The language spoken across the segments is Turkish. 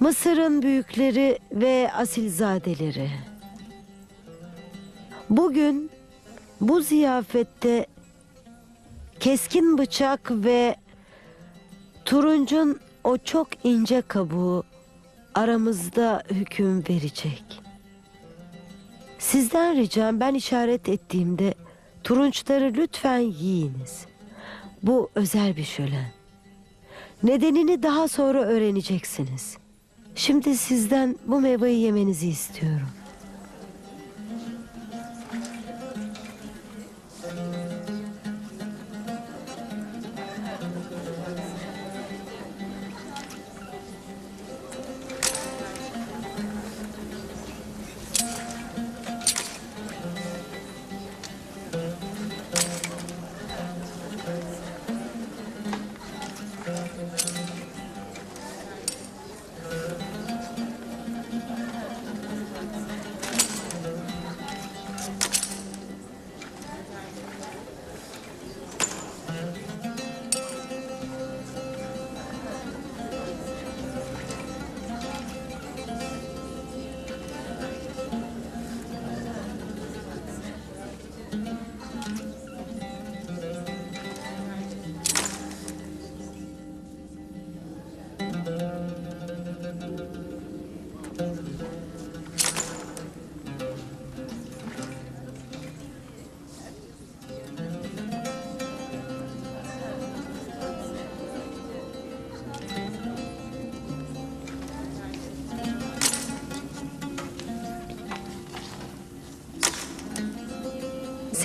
Mısır'ın büyükleri ve asilzadeleri. Bugün bu ziyafette keskin bıçak ve turuncun o çok ince kabuğu aramızda hüküm verecek. Sizden ricam ben işaret ettiğimde turunçları lütfen yiyiniz. Bu özel bir şölen. Nedenini daha sonra öğreneceksiniz. Şimdi sizden bu meyveyi yemenizi istiyorum.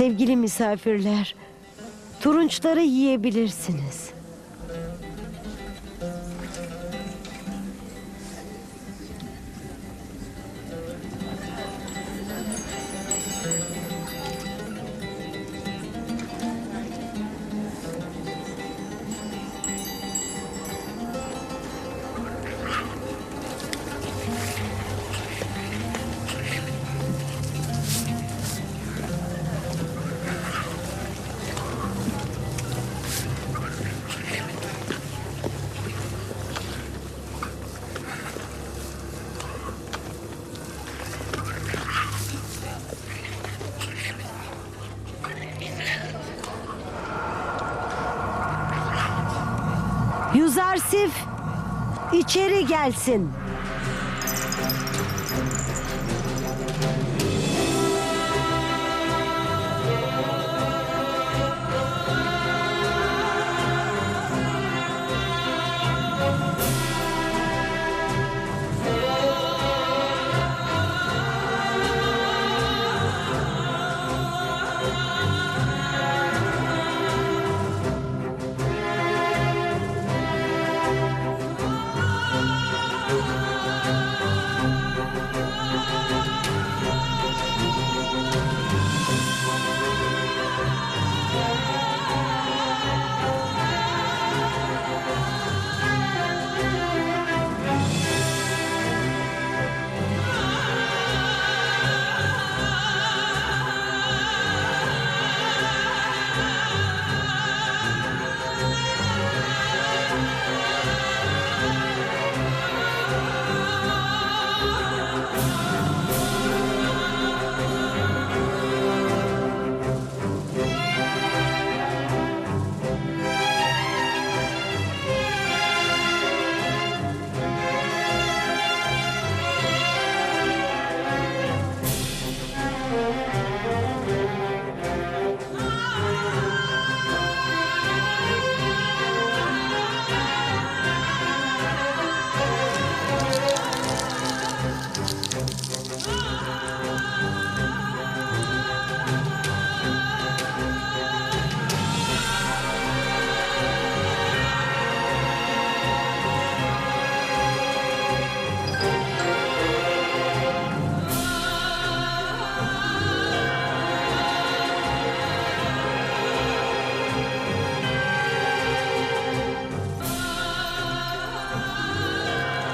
Sevgili misafirler, turunçları yiyebilirsiniz. Yuzarsif içeri gelsin.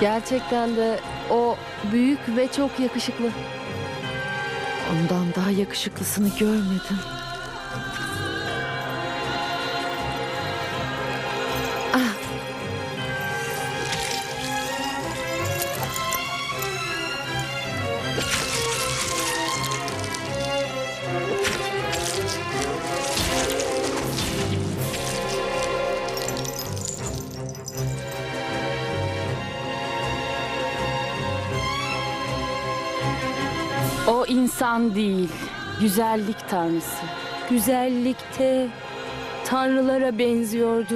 Gerçekten de o büyük ve çok yakışıklı. Ondan daha yakışıklısını görmedim. Ah. İnsan değil, güzellik tanrısı. Güzellikte tanrılara benziyordu.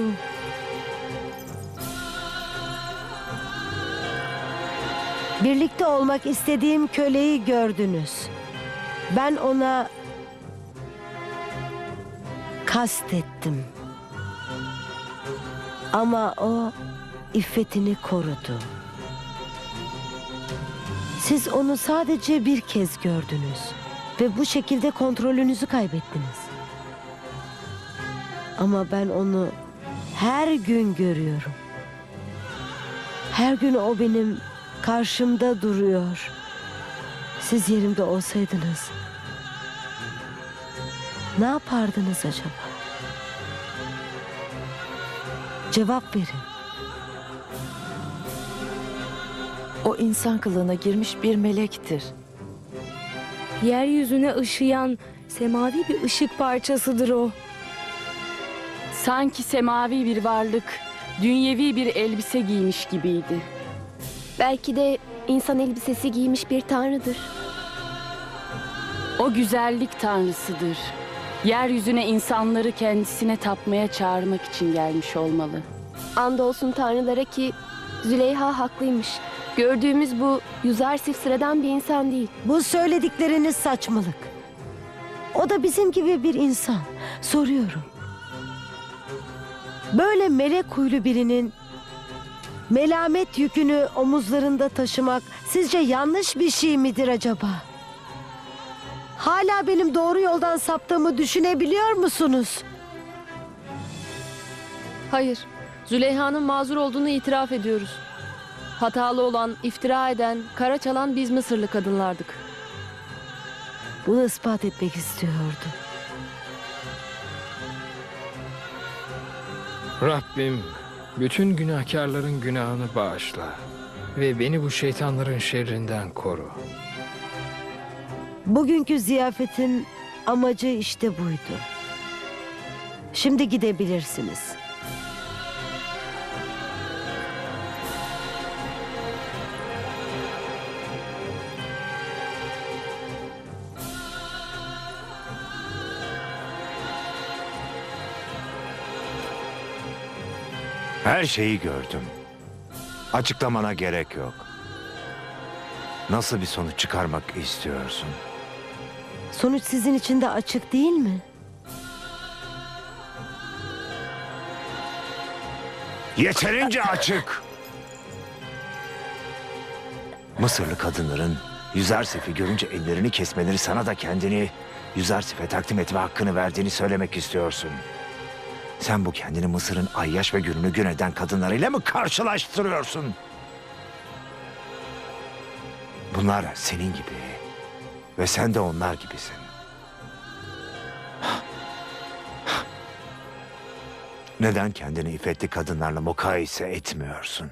Birlikte olmak istediğim köleyi gördünüz. Ben ona kastettim. Ama o iffetini korudu. Siz onu sadece bir kez gördünüz ve bu şekilde kontrolünüzü kaybettiniz. Ama ben onu her gün görüyorum. Her gün o benim karşımda duruyor. Siz yerimde olsaydınız ne yapardınız acaba? Cevap verin. O insan kılığına girmiş bir melektir. Yeryüzüne ışıyan semavi bir ışık parçasıdır o. Sanki semavi bir varlık, dünyevi bir elbise giymiş gibiydi. Belki de insan elbisesi giymiş bir tanrıdır. O güzellik tanrısıdır. Yeryüzüne insanları kendisine tapmaya çağırmak için gelmiş olmalı. Andolsun tanrılara ki Züleyha haklıymış. Gördüğümüz bu Yuzarsif sıradan bir insan değil. Bu söyledikleriniz saçmalık. O da bizim gibi bir insan. Soruyorum. Böyle melek huylu birinin melamet yükünü omuzlarında taşımak sizce yanlış bir şey midir acaba? Hala benim doğru yoldan saptığımı düşünebiliyor musunuz? Hayır. Züleyha'nın mazur olduğunu itiraf ediyoruz. Hatalı olan, iftira eden, kara çalan biz Mısırlı kadınlardık. Bunu ispat etmek istiyordu. Rabbim bütün günahkarların günahını bağışla ve beni bu şeytanların şerrinden koru. Bugünkü ziyafetin amacı işte buydu. Şimdi gidebilirsiniz. Her şeyi gördüm. Açıklamana gerek yok. Nasıl bir sonuç çıkarmak istiyorsun? Sonuç sizin için de açık değil mi? Yeterince açık. Mısırlı kadınların Yüzersif'i görünce ellerini kesmeleri sana da kendini Yüzersif'e takdim etme hakkını verdiğini söylemek istiyorsun. Sen bu kendini Mısır'ın ayyaş ve gününü gün eden kadınlarıyla mı karşılaştırıyorsun? Bunlar senin gibi ve sen de onlar gibisin. Neden kendini iffetli kadınlarla mukayese etmiyorsun?